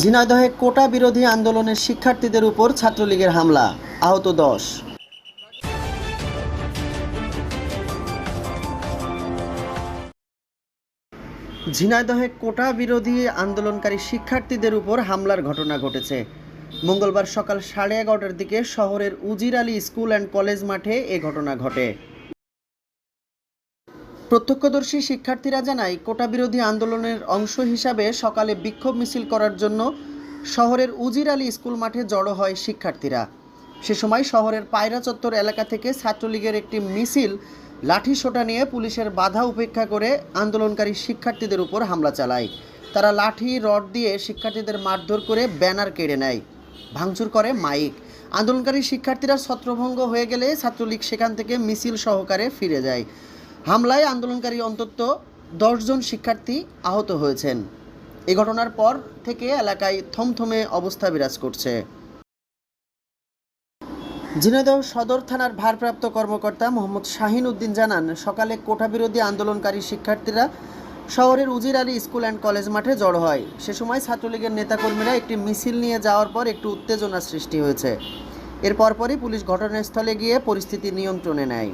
ঝিনাইদহে কোটা বিরোধী আন্দোলনের শিক্ষার্থীদের উপর ছাত্রলীগের হামলা, আহত দশ। ঝিনাইদহে কোটা বিরোধী আন্দোলনকারী শিক্ষার্থীদের উপর হামলার ঘটনা ঘটেছে। মঙ্গলবার সকাল সাড়ে এগারোটার দিকে শহরের উজির আলী স্কুল অ্যান্ড কলেজ মাঠে এ ঘটনা ঘটে। প্রত্যক্ষদর্শী শিক্ষার্থীরা জানায়, কোটা বিরোধী আন্দোলনের অংশ হিসাবে সকালে বিক্ষোভ মিছিল করার জন্য শহরের উজির আলী স্কুল মাঠে জড়ো হয় শিক্ষার্থীরা। সে সময় শহরের পায়রা চত্বর এলাকা থেকে ছাত্রলীগের একটি মিছিল লাঠি সোটা নিয়ে পুলিশের বাধা উপেক্ষা করে আন্দোলনকারী শিক্ষার্থীদের উপর হামলা চালায়। তারা লাঠি, রড দিয়ে শিক্ষার্থীদের মারধর করে ব্যানার কেড়ে নেয়। ভাঙচুর করে মাইক। আন্দোলনকারী শিক্ষার্থীরা ছত্রভঙ্গ হয়ে গেলে ছাত্রলীগ সেখান থেকে মিছিল সহকারে ফিরে যায়। হামলায় আন্দোলনকারী অন্তত দশজন শিক্ষার্থী আহত হয়েছেন। এ ঘটনার পর থেকে এলাকায় থমথমে অবস্থা বিরাজ করছে। ঝিনাইদহ সদর থানার ভারপ্রাপ্ত কর্মকর্তা মোহাম্মদ শাহিন উদ্দিন জানান, সকালে কোটা বিরোধী আন্দোলনকারী শিক্ষার্থীরা শহরের উজির আলী স্কুল অ্যান্ড কলেজ মাঠে জড়ো হয়। সে সময় ছাত্রলীগের নেতাকর্মীরা একটি মিছিল নিয়ে যাওয়ার পর একটু উত্তেজনা সৃষ্টি হয়েছে। এর পরপরই পুলিশ ঘটনাস্থলে গিয়ে পরিস্থিতি নিয়ন্ত্রণে নেয়।